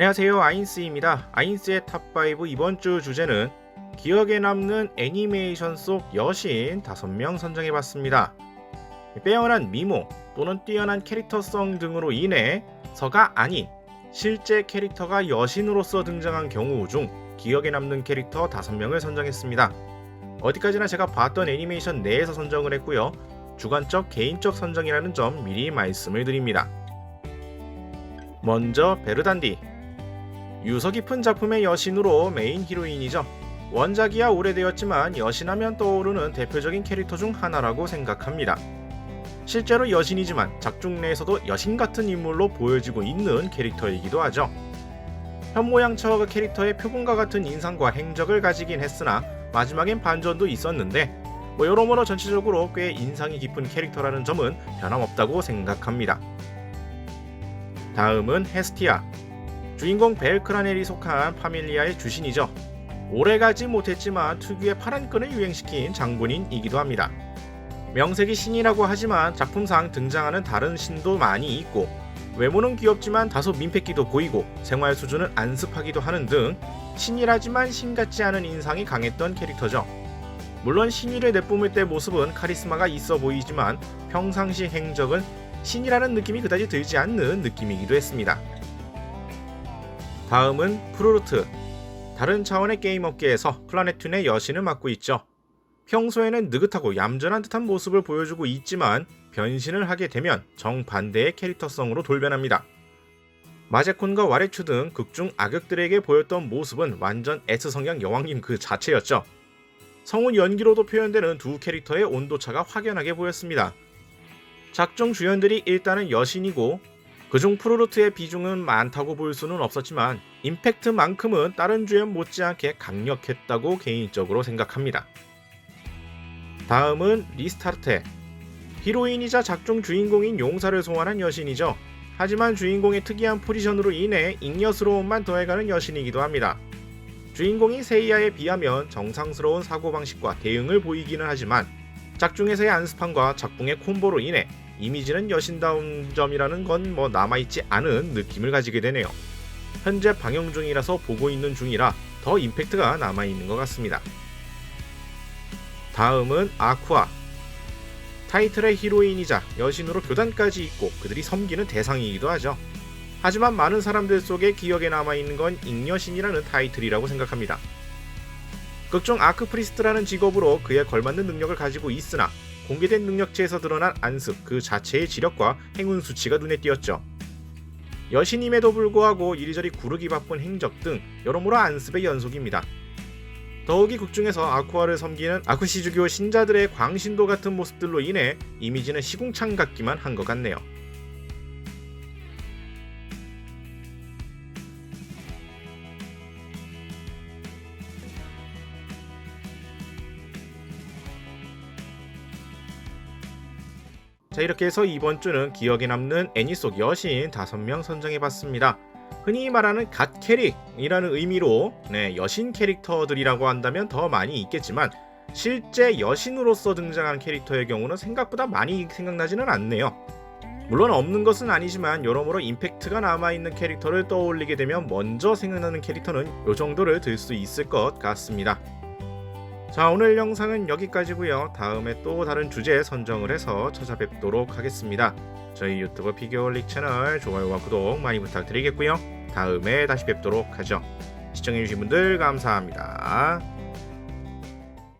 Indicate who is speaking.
Speaker 1: 안녕하세요 아인스입니다. 아인스의 탑5 이번 주 주제는 기억에 남는 애니메이션 속 여신 5명 선정해봤습니다. 빼어난 미모 또는 뛰어난 캐릭터성 등으로 인해 서가 아닌 실제 캐릭터가 여신으로서 등장한 경우 중 기억에 남는 캐릭터 5명을 선정했습니다. 어디까지나 제가 봤던 애니메이션 내에서 선정을 했고요. 주관적 개인적 선정이라는 점 미리 말씀을 드립니다. 먼저 베르단디 유서 깊은 작품의 여신으로 메인 히로인이죠. 원작이야 오래되었지만 여신하면 떠오르는 대표적인 캐릭터 중 하나라고 생각합니다. 실제로 여신이지만 작중 내에서도 여신 같은 인물로 보여지고 있는 캐릭터이기도 하죠. 현모양처 캐릭터의 표본과 같은 인상과 행적을 가지긴 했으나 마지막엔 반전도 있었는데 뭐 여러모로 전체적으로 꽤 인상이 깊은 캐릭터라는 점은 변함없다고 생각합니다. 다음은 헤스티아. 주인공 벨크라넬이 속한 파밀리아의 주신이죠. 오래가지 못했지만 특유의 파란 끈을 유행시킨 장본인이기도 합니다. 명색이 신이라고 하지만 작품상 등장하는 다른 신도 많이 있고 외모는 귀엽지만 다소 민폐기도 보이고 생활 수준은 안습하기도 하는 등 신이라지만 신 같지 않은 인상이 강했던 캐릭터죠. 물론 신의를 내뿜을 때 모습은 카리스마가 있어 보이지만 평상시 행적은 신이라는 느낌이 그다지 들지 않는 느낌이기도 했습니다. 다음은 프루르트. 다른 차원의 게임 업계에서 플라네툰의 여신을 맡고 있죠. 평소에는 느긋하고 얌전한 듯한 모습을 보여주고 있지만 변신을 하게 되면 정반대의 캐릭터성으로 돌변합니다. 마제콘과 와레추 등 극중 악역들에게 보였던 모습은 완전 S 성향 여왕님 그 자체였죠. 성운 연기로도 표현되는 두 캐릭터의 온도차가 확연하게 보였습니다. 작중 주연들이 일단은 여신이고 그중 프로르트의 비중은 많다고 볼 수는 없었지만 임팩트만큼은 다른 주연 못지않게 강력했다고 개인적으로 생각합니다. 다음은 리스타르테. 히로인이자 작중 주인공인 용사를 소환한 여신이죠. 하지만 주인공의 특이한 포지션으로 인해 잉여스러움만 더해가는 여신이기도 합니다. 주인공이 세이야에 비하면 정상스러운 사고방식과 대응을 보이기는 하지만 작중에서의 안습함과 작품의 콤보로 인해 이미지는 여신다운 점이라는 건 뭐 남아있지 않은 느낌을 가지게 되네요. 현재 방영 중이라서 보고 있는 중이라 더 임팩트가 남아있는 것 같습니다. 다음은 아쿠아. 타이틀의 히로인이자 여신으로 교단까지 있고 그들이 섬기는 대상이기도 하죠. 하지만 많은 사람들 속에 기억에 남아있는 건 잉여신이라는 타이틀이라고 생각합니다. 극중 아크프리스트라는 직업으로 그에 걸맞는 능력을 가지고 있으나 공개된 능력치에서 드러난 안습 그 자체의 지력과 행운 수치가 눈에 띄었죠. 여신임에도 불구하고 이리저리 구르기 바쁜 행적 등 여러모로 안습의 연속입니다. 더욱이 극중에서 아쿠아를 섬기는 아쿠시주교 신자들의 광신도 같은 모습들로 인해 이미지는 시궁창 같기만 한 것 같네요. 자 이렇게 해서 이번 주는 기억에 남는 애니 속 여신 5명 선정해봤습니다. 흔히 말하는 갓 캐릭이라는 의미로 네, 여신 캐릭터들이라고 한다면 더 많이 있겠지만 실제 여신으로서 등장한 캐릭터의 경우는 생각보다 많이 생각나지는 않네요. 물론 없는 것은 아니지만 여러모로 임팩트가 남아있는 캐릭터를 떠올리게 되면 먼저 생각나는 캐릭터는 이 정도를 들 수 있을 것 같습니다. 자 오늘 영상은 여기까지고요. 다음에 또 다른 주제 선정을 해서 찾아뵙도록 하겠습니다. 저희 유튜브 피규어릭 채널 좋아요와 구독 많이 부탁드리겠고요. 다음에 다시 뵙도록 하죠. 시청해주신 분들 감사합니다.